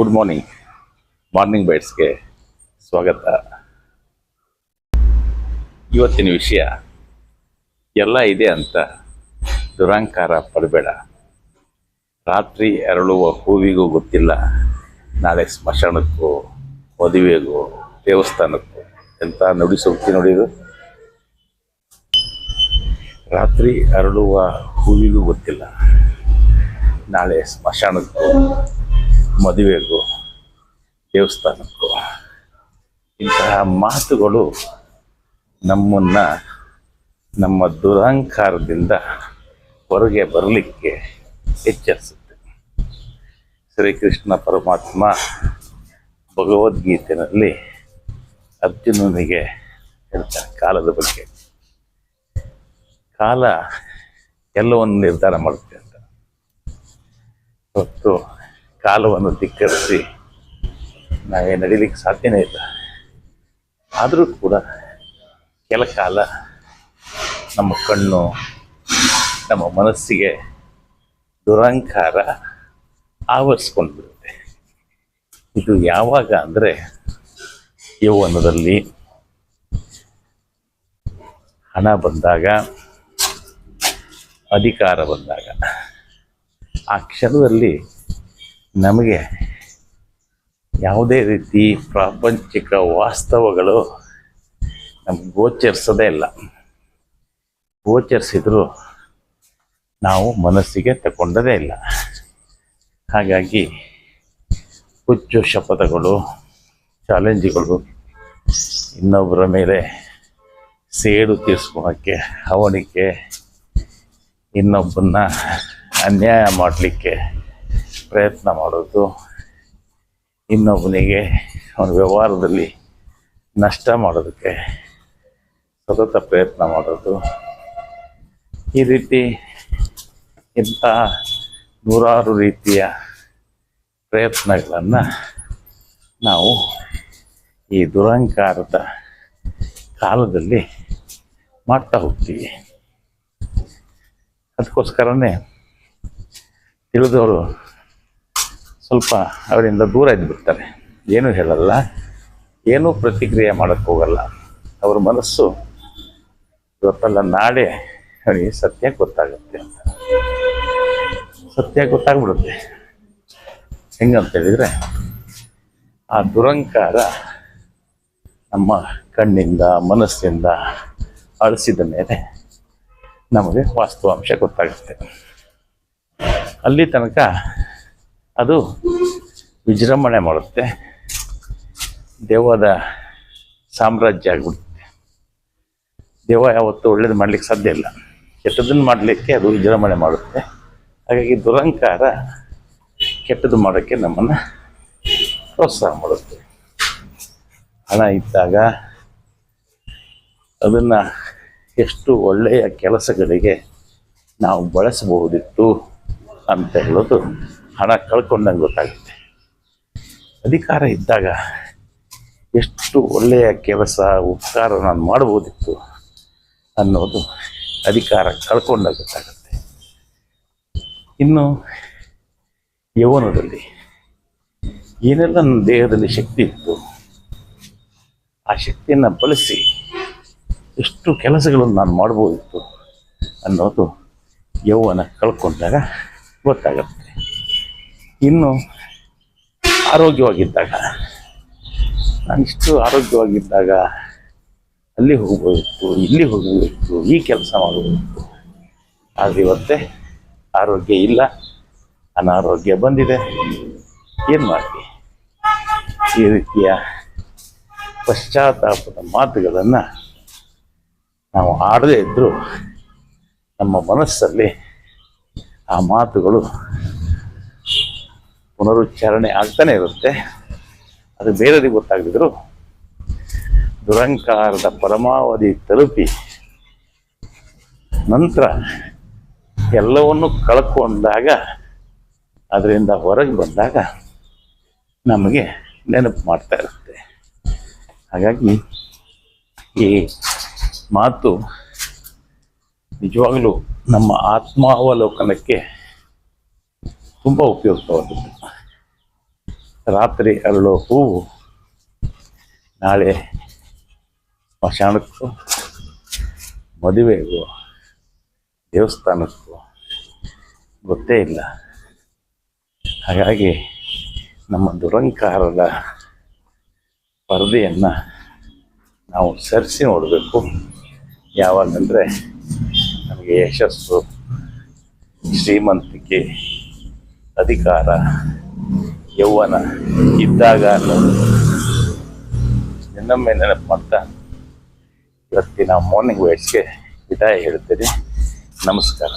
Good morning morning ಬೈಟ್ಸ್ಗೆ ಸ್ವಾಗತ. ಇವತ್ತಿನ ವಿಷಯ, ಎಲ್ಲ ಇದೆ ಅಂತ ದುರಂಕಾರ ಪಡಬೇಡ. ರಾತ್ರಿ ಅರಳುವ ಹೂವಿಗೂ ಗೊತ್ತಿಲ್ಲ, ನಾಳೆ ಸ್ಮಶಾನಕ್ಕೂ, ಮದುವೆಗೂ, ದೇವಸ್ಥಾನಕ್ಕೂ, ಎಂತ ನುಡಿಸೋಗ್ತಿ ನೋಡಿದು ರಾತ್ರಿ ಅರಳುವ ಹೂವಿಗೂ ಗೊತ್ತಿಲ್ಲ, ನಾಳೆ ಸ್ಮಶಾನಕ್ಕೂ ಮದುವೆಗೂ, ದೇವಸ್ಥಾನಕ್ಕೂ. ಇಂತಹ ಮಾತುಗಳು ನಮ್ಮನ್ನ, ನಮ್ಮ ದುರಹಂಕಾರದಿಂದ ಹೊರಗೆ ಬರಲಿಕ್ಕೆ ಎಚ್ಚರಿಸುತ್ತೆ. ಶ್ರೀಕೃಷ್ಣ ಪರಮಾತ್ಮ ಭಗವದ್ಗೀತೆಯಲ್ಲಿ ಅರ್ಜುನನಿಗೆ ಹೇಳ್ತಾನೆ ಕಾಲದ ಬಗ್ಗೆ. ಕಾಲ ಎಲ್ಲವನ್ನು ನಿರ್ಧಾರ ಮಾಡುತ್ತೆ ಅಂತ. ಮತ್ತು ಕಾಲವನ್ನು ಧಿಕ್ಕರಿಸಿ ನಾವೇ ನಡೀಲಿಕ್ಕೆ ಸಾಧ್ಯನೇ ಇಲ್ಲ. ಆದರೂ ಕೂಡ ಕೆಲ ಕಾಲ ನಮ್ಮ ಕಣ್ಣು, ನಮ್ಮ ಮನಸ್ಸಿಗೆ ದುರಂಕಾರ ಆವರಿಸ್ಕೊಂಡು ಬಿಡುತ್ತೆ ಇದು ಯಾವಾಗ ಅಂದರೆ ಯೌವನದಲ್ಲಿ ಹಣ ಬಂದಾಗ, ಅಧಿಕಾರ ಬಂದಾಗ. ಆ ಕ್ಷಣದಲ್ಲಿ ನಮಗೆ ಯಾವುದೇ ರೀತಿ ಪ್ರಾಪಂಚಿಕ ವಾಸ್ತವಗಳು ನಮ್ಗೆ ಗೋಚರಿಸೋದೇ ಇಲ್ಲ. ಗೋಚರಿಸಿದ್ರು ನಾವು ಮನಸ್ಸಿಗೆ ತಗೊಂಡದೇ ಇಲ್ಲ. ಹಾಗಾಗಿ ಹುಚ್ಚು ಶಪಥಗಳು, ಚಾಲೆಂಜ್ಗಳು ಇನ್ನೊಬ್ಬರ ಮೇಲೆ ಸೇಡು ತೀರಿಸ್ಕೊಳಕ್ಕೆ ಅವನಿಗೆ ಇನ್ನೊಬ್ಬನ್ನ ಅನ್ಯಾಯ ಮಾಡಲಿಕ್ಕೆ ಪ್ರಯತ್ನ ಮಾಡೋದು ಇನ್ನೊಬ್ಬನಿಗೆ ಅವನ ವ್ಯವಹಾರದಲ್ಲಿ ನಷ್ಟ ಮಾಡೋದಕ್ಕೆ ಸತತ ಪ್ರಯತ್ನ ಮಾಡೋದು. ಈ ರೀತಿ ಇಂಥ ನೂರಾರು ರೀತಿಯ ಪ್ರಯತ್ನಗಳನ್ನು ನಾವು ಈ ದುರಂಕಾರದ ಕಾಲದಲ್ಲಿ ಮಾಡ್ತಾ ಹೋಗ್ತೀವಿ. ಅದಕ್ಕೋಸ್ಕರನೇ ತಿಳಿದವರು ಸ್ವಲ್ಪ ಅವರಿಂದ ದೂರ ಇದ್ಬಿಡ್ತಾರೆ. ಏನೂ ಹೇಳಲ್ಲ. ಏನೂ ಪ್ರತಿಕ್ರಿಯೆ ಮಾಡೋಕ್ಕೆ ಹೋಗಲ್ಲ. ಅವ್ರ ಮನಸ್ಸು ಇವತ್ತಲ್ಲ, ನಾಳೆ ಅವನಿಗೆ ಸತ್ಯ ಗೊತ್ತಾಗುತ್ತೆ ಅಂತ. ಸತ್ಯ ಗೊತ್ತಾಗ್ಬಿಡುತ್ತೆ. ಹೆಂಗಂತ ಹೇಳಿದರೆ, ಆ ದುರಂಕಾರ ನಮ್ಮ ಕಣ್ಣಿಂದ, ಮನಸ್ಸಿಂದ ಅಳಿಸಿದ ಮೇಲೆ ನಮಗೆ ವಾಸ್ತವಾಂಶ ಗೊತ್ತಾಗುತ್ತೆ. ಅಲ್ಲಿ ತನಕ ಅದು ವಿಜೃಂಭಣೆ ಮಾಡುತ್ತೆ. ದೇವದ ಸಾಮ್ರಾಜ್ಯ ಆಗ್ಬಿಡುತ್ತೆ. ದೇವ ಯಾವತ್ತೂ ಒಳ್ಳೇದು ಮಾಡಲಿಕ್ಕೆ ಸಾಧ್ಯ ಇಲ್ಲ. ಕೆಟ್ಟದನ್ನು ಮಾಡಲಿಕ್ಕೆ ಅದು ವಿಜೃಂಭಣೆ ಮಾಡುತ್ತೆ. ಹಾಗಾಗಿ ದುರಂಕಾರ ಕೆಟ್ಟದ್ದು ಮಾಡೋಕ್ಕೆ ನಮ್ಮನ್ನು ಪ್ರೋತ್ಸಾಹ ಮಾಡುತ್ತೆ. ಹಣ ಇದ್ದಾಗ ಅದನ್ನು ಎಷ್ಟು ಒಳ್ಳೆಯ ಕೆಲಸಗಳಿಗೆ ನಾವು ಬಳಸಬಹುದಿತ್ತು ಅಂತ ಹೇಳೋದು ಹಣ ಕಳ್ಕೊಂಡಂಗೆ ಗೊತ್ತಾಗುತ್ತೆ. ಅಧಿಕಾರ ಇದ್ದಾಗ ಎಷ್ಟು ಒಳ್ಳೆಯ ಕೆಲಸ, ಉಪಕಾರ ನಾನು ಮಾಡ್ಬೋದಿತ್ತು ಅನ್ನೋದು ಅಧಿಕಾರ ಕಳ್ಕೊಂಡಾಗ ಗೊತ್ತಾಗುತ್ತೆ. ಇನ್ನು ಯೌವನದಲ್ಲಿ ಏನೆಲ್ಲ ನನ್ನ ದೇಹದಲ್ಲಿ ಶಕ್ತಿ ಇತ್ತು, ಆ ಶಕ್ತಿಯನ್ನು ಬಳಸಿ ಎಷ್ಟು ಕೆಲಸಗಳನ್ನು ನಾನು ಮಾಡ್ಬೋದಿತ್ತು ಅನ್ನೋದು ಯೌವನ ಕಳ್ಕೊಂಡಾಗ ಗೊತ್ತಾಗುತ್ತೆ. ಇನ್ನು ಆರೋಗ್ಯವಾಗಿದ್ದಾಗ ನಾನಿಷ್ಟು ಆರೋಗ್ಯವಾಗಿದ್ದಾಗ ಅಲ್ಲಿ ಹೋಗಬೇಕು, ಇಲ್ಲಿ ಹೋಗಬೇಕು, ಈ ಕೆಲಸ ಮಾಡಬೇಕು. ಆದರೆ ಇವತ್ತೆ ಆರೋಗ್ಯ ಇಲ್ಲ, ಅನಾರೋಗ್ಯ ಬಂದಿದೆ. ಏನು ಮಾಡಲಿ? ಈ ರೀತಿಯ ಪಶ್ಚಾತ್ತಾಪದ ಮಾತುಗಳನ್ನು ನಾವು ಆಡದೇ ಇದ್ದರೂ ನಮ್ಮ ಮನಸ್ಸಲ್ಲಿ ಆ ಮಾತುಗಳು ಪುನರುಚ್ಚಾರಣೆ ಆಗ್ತಾನೆ ಇರುತ್ತೆ. ಅದು ಬೇರೆಯವರಿಗೆ ಗೊತ್ತಾಗದಿದ್ರು ದುರಂಕಾರದ ಪರಮಾವಧಿ ತಲುಪಿ ನಂತರ ಎಲ್ಲವನ್ನು ಕಳ್ಕೊಂಡಾಗ ಅದರಿಂದ ಹೊರಗೆ ಬಂದಾಗ ನಮಗೆ ನೆನಪು ಮಾಡ್ತಾ ಇರುತ್ತೆ. ಹಾಗಾಗಿ ಈ ಮಾತು ನಿಜವಾಗಲೂ ನಮ್ಮ ಆತ್ಮಾವಲೋಕನಕ್ಕೆ ತುಂಬ ಉಪಯುಕ್ತವಾದದ್ದು. ರಾತ್ರಿ ಅರಳೋ ಹೂವು. ನಾಳೆ ಸ್ಮಶಾನಕ್ಕೂ, ಮದುವೆಗೂ, ದೇವಸ್ಥಾನಕ್ಕೂ ಗೊತ್ತೇ ಇಲ್ಲ. ಹಾಗಾಗಿ ನಮ್ಮ ದುರಂಕಾರದ ಪರದೆಯನ್ನು ನಾವು ಸರಿಸಿ ನೋಡಬೇಕು. ಯಾವಾಗಂದರೆ ನಮಗೆ ಯಶಸ್ಸು ಶ್ರೀಮಂತಿಕೆ ಅಧಿಕಾರ ಯೌವನ ಇದ್ದಾಗ ಇನ್ನೊಮ್ಮೆ ನೆನಪು ಮಾಡ್ತಾ ಇವತ್ತಿನ ಮಾರ್ನಿಂಗ್ ವೈಟ್ಸ್ಗೆ ವಿದಾಯ ಹೇಳ್ತೀನಿ. ನಮಸ್ಕಾರ.